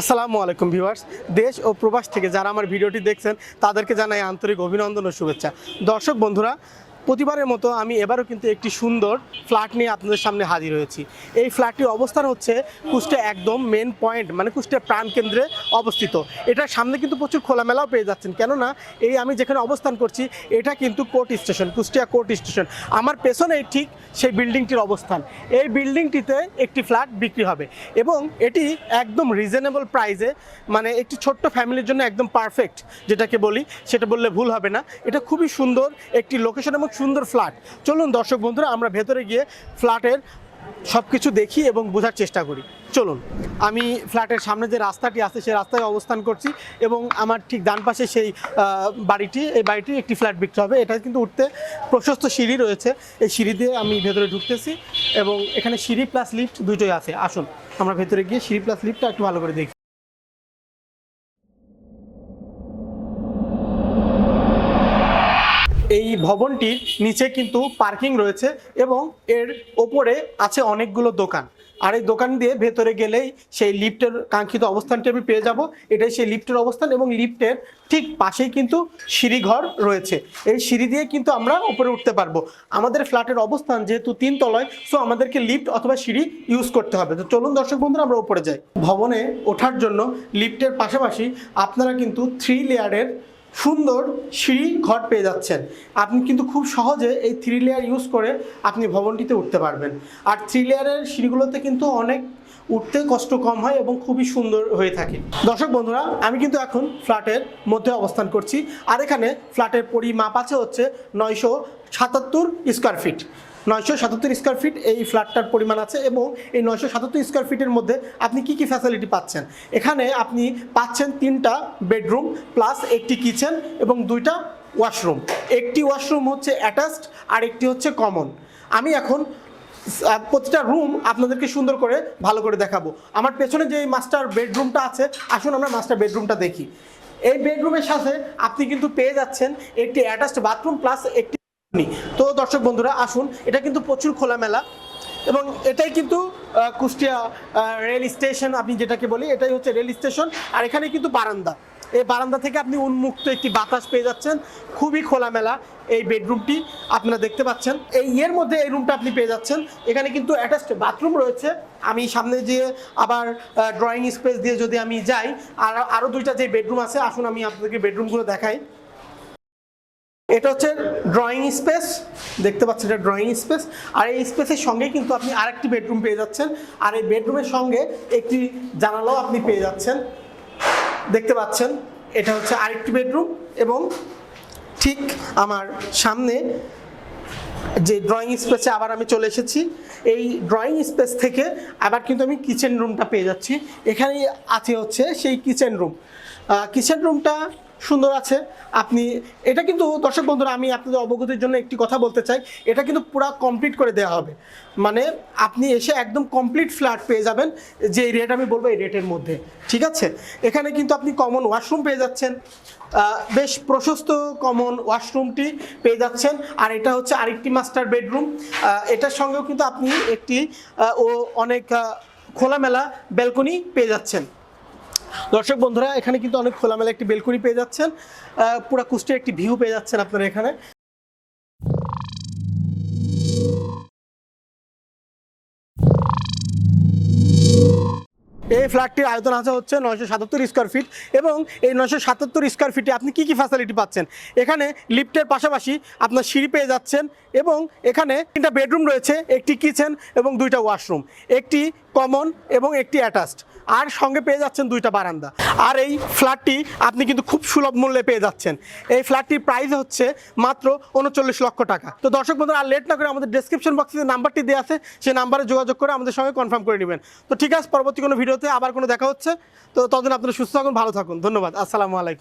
আসসালামু আলাইকুম ভিউয়ার্স। দেশ ও প্রবাস থেকে যারা আমার ভিডিওটি দেখছেন, তাদেরকে জানাই আন্তরিক অভিনন্দন ও শুভেচ্ছা। দর্শক বন্ধুরা প্রতিবারের মতো আমি এবারও কিন্তু একটি সুন্দর ফ্ল্যাট নিয়ে আপনাদের সামনে হাজির হয়েছি। এই ফ্ল্যাটটির অবস্থান হচ্ছে কুষ্টিয়া একদম মেন পয়েন্ট মানে কুষ্টিয়ার প্রাণকেন্দ্রে অবস্থিত। এটার সামনে কিন্তু প্রচুর খোলামেলাও পেয়ে যাচ্ছেন। কেননা এই আমি যেখানে অবস্থান করছি, এটা কিন্তু court station, Kushtia court station. আমার পেছনেই ঠিক সেই বিল্ডিংটির অবস্থান। এই বিল্ডিংটিতে একটি ফ্ল্যাট বিক্রি হবে এবং এটি একদম রিজনেবল প্রাইসে মানে একটি ছোট্ট ফ্যামিলির জন্য একদম পারফেক্ট যেটাকে বলি, সেটা বললে ভুল হবে না। এটা খুবই সুন্দর একটি লোকেশন এবং সুন্দর ফ্ল্যাট। চলুন দর্শক বন্ধুরা, আমরা ভেতরে গিয়ে ফ্ল্যাটের সব কিছু দেখি এবং বোঝার চেষ্টা করি। চলুন, আমি ফ্ল্যাটের সামনে যে রাস্তাটি আছে সেই রাস্তায় অবস্থান করছি এবং আমার ঠিক ডান পাশে সেই বাড়িটি, এই বাড়িটি একটি ফ্ল্যাট বিক্রি হবে। এটা কিন্তু উঠতে প্রশস্ত সিঁড়ি রয়েছে। এই সিঁড়ি দিয়ে আমি ভেতরে ঢুকতেছি এবং এখানে সিঁড়ি প্লাস লিফট দুটোই আছে। আসুন, আমরা ভেতরে গিয়ে সিঁড়ি প্লাস লিফটটা একটু ভালো করে দেখি। এই ভবনটির নিচে কিন্তু পার্কিং রয়েছে এবং এর ওপরে আছে অনেকগুলো দোকান। আর এই দোকান দিয়ে ভেতরে গেলেই সেই লিফটের কাঙ্ক্ষিত অবস্থানটি আমি পেয়ে যাব। এটাই সেই লিফটের অবস্থান এবং লিফটের ঠিক পাশেই কিন্তু সিঁড়িঘর রয়েছে। এই সিঁড়ি দিয়ে কিন্তু আমরা উপরে উঠতে পারব। আমাদের ফ্ল্যাটের অবস্থান যেহেতু তিন তলায় সো আমাদেরকে লিফট অথবা সিঁড়ি ইউজ করতে হবে। তো চলুন দর্শক বন্ধুরা, আমরা উপরে যাই। ভবনে ওঠার জন্য লিফটের পাশাপাশি আপনারা কিন্তু থ্রি লেয়ারের সুন্দর সিঁড়ি ঘর পেয়ে যাচ্ছেন। আপনি কিন্তু খুব সহজে এই থ্রি লেয়ার ইউজ করে আপনি ভবনটিতে উঠতে পারবেন। আর থ্রি লেয়ারের সিঁড়িগুলোতে কিন্তু অনেক উঠতে কষ্ট কম হয় এবং খুবই সুন্দর হয়ে থাকে। দর্শক বন্ধুরা, আমি কিন্তু এখন ফ্ল্যাটের মধ্যে অবস্থান করছি। আর এখানে ফ্ল্যাটের পরিমাপ আছে হচ্ছে নয়শো সাতাত্তর স্কোয়ার ফিট নয়শো সাতাত্তর স্কোয়ার ফিট এই ফ্ল্যাটটার পরিমাণ আছে এবং এই নয়শো সাতাত্তর স্কোয়ার ফিটের মধ্যে আপনি কি কি ফ্যাসিলিটি পাচ্ছেন? এখানে আপনি পাচ্ছেন তিনটা বেডরুম প্লাস একটি কিচেন এবং দুইটা ওয়াশরুম একটি ওয়াশরুম হচ্ছে অ্যাটাচড আর একটি হচ্ছে কমন আমি এখন প্রতিটা রুম আপনাদেরকে সুন্দর করে, ভালো করে দেখাবো। আমার পেছনে যে মাস্টার বেডরুমটা আছে, আসুন আমরা মাস্টার বেডরুমটা দেখি। এই বেডরুমের সাথে আপনি কিন্তু পেয়ে যাচ্ছেন একটি অ্যাটাচড বাথরুম প্লাস একটি। তো দর্শক বন্ধুরা, আসুন, এটা কিন্তু প্রচুর খোলামেলা এবং এটাই কিন্তু কুষ্টিয়া রেল স্টেশন আপনি যেটাকে বলি, এটাই হচ্ছে রেল স্টেশন আর এখানে কিন্তু বারান্দা। এই বারান্দা থেকে আপনি উন্মুক্ত একটি বাতাস পেয়ে যাচ্ছেন। খুবই খোলামেলা এই বেডরুমটি আপনারা দেখতে পাচ্ছেন। এই ইয়ের মধ্যে এই রুমটা আপনি পেয়ে যাচ্ছেন। এখানে কিন্তু অ্যাটাচড বাথরুম রয়েছে। আমি সামনে দিয়ে আবার ড্রয়িং স্পেস দিয়ে যদি আমি যাই, আর আরও দুইটা যে বেডরুম আছে, আসুন আমি আপনাদেরকে বেডরুমগুলো দেখাই। এটা হচ্ছে ড্রয়িং স্পেস দেখতে পাচ্ছেন এটা ড্রয়িং স্পেস আর এই স্পেসের সঙ্গে কিন্তু আপনি আরেকটি বেডরুম পেয়ে যাচ্ছেন, আর এই বেডরুমের সঙ্গে একটি জানালাও আপনি পেয়ে যাচ্ছেন, দেখতে পাচ্ছেন, এটা হচ্ছে আরেকটি বেডরুম এবং ঠিক আমার সামনে যে ড্রয়িং স্পেসে আবার আমি চলে এসেছি, এই ড্রয়িং স্পেস থেকে আবার কিন্তু আমি কিচেন রুমটা পেয়ে যাচ্ছি, এখানেই আছে হচ্ছে সেই কিচেন রুম কিচেন রুমটা সুন্দর আছে। আপনি, এটা কিন্তু দর্শক বন্ধুরা, আমি আপনাদের অবগতির জন্য একটি কথা বলতে চাই। এটা কিন্তু পুরো কমপ্লিট করে দেওয়া হবে। মানে আপনি এসে একদম কমপ্লিট ফ্ল্যাট পেয়ে যাবেন, যে রেট আমি বলব এই রেটের মধ্যে। ঠিক আছে? এখানে কিন্তু আপনি কমন ওয়াশরুম পেয়ে যাচ্ছেন। বেশ প্রশস্ত কমন ওয়াশরুমটি পেয়ে যাচ্ছেন। আর এটা হচ্ছে আরেকটি মাস্টার বেডরুম এটার সঙ্গেও কিন্তু আপনি একটি ও অনেক খোলামেলা ব্যালকনি পেয়ে যাচ্ছেন। দর্শক বন্ধুরা, এখানে কিন্তু অনেক খোলামেলা একটি বেলকনি পেয়ে যাচ্ছেন। পুরা কুষ্টির একটি ভিউ পেয়ে যাচ্ছেন আপনারা এখানে। এই ফ্ল্যাটটির আয়তন আছে হচ্ছে নয়শো সাতাত্তর স্কোয়ার ফিট এবং এই নয়শো সাতাত্তর স্কোয়ার ফিটে আপনি কি কি ফ্যাসিলিটি পাচ্ছেন? এখানে লিফটের পাশাপাশি আপনার সিঁড়ি পেয়ে যাচ্ছেন এবং এখানে তিনটা বেডরুম রয়েছে, একটি কিচেন এবং দুইটা ওয়াশরুম একটি কমন এবং একটি অ্যাটাচড আর সঙ্গে পেয়ে যাচ্ছেন দুইটা বারান্দা। আর এই ফ্ল্যাটটি আপনি কিন্তু খুব সুলভ মূল্যে পেয়ে যাচ্ছেন। এই ফ্ল্যাটটির প্রাইস হচ্ছে মাত্র উনচল্লিশ লক্ষ টাকা। তো দর্শক বন্ধুরা, আর লেট না করে আমাদের ডিসক্রিপশন বক্সে যে নাম্বারটি দেওয়া আছে সেই নাম্বারে যোগাযোগ করে আমাদের সঙ্গে কনফার্ম করে নেবেন। তো ঠিক আছে, পরবর্তী কোনো ভিডিওতে আবার কোনো দেখা হচ্ছে। তো ততদিন আপনারা সুস্থ থাকুন, ভালো থাকুন। ধন্যবাদ। আসসালামু আলাইকুম।